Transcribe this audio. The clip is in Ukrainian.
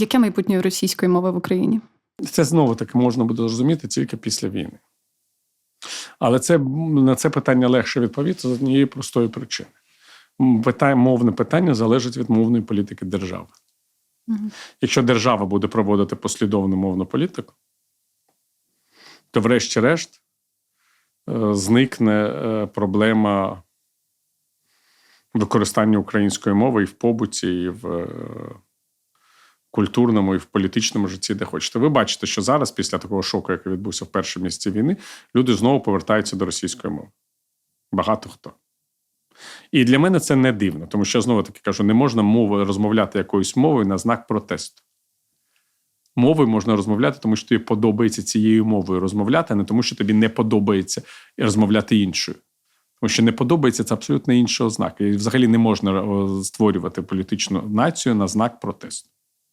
Яке майбутнє російської мови в Україні? Це знову таки можна буде зрозуміти тільки після війни. Але це, на це питання легше відповісти з однієї простої причини. Питання, мовне питання залежить від мовної політики держави. Мгм. Якщо держава буде проводити послідовну мовну політику, то, врешті-решт, е, зникне е, проблема використання української мови і в побуті, і в е, культурному, і в політичному житті, де хочете. Ви бачите, що зараз, після такого шоку, який відбувся в перші місяці війни, люди знову повертаються до російської мови. Багато хто. І для мене це не дивно, тому що знову таки кажу: не можна мовою розмовляти якоюсь мовою на знак протесту. Мовою можна розмовляти, тому що тобі подобається цією мовою розмовляти, а не тому, що тобі не подобається розмовляти іншою. Тому що не подобається це абсолютно інша ознака. І взагалі не можна е, створювати політичну націю на знак протесту.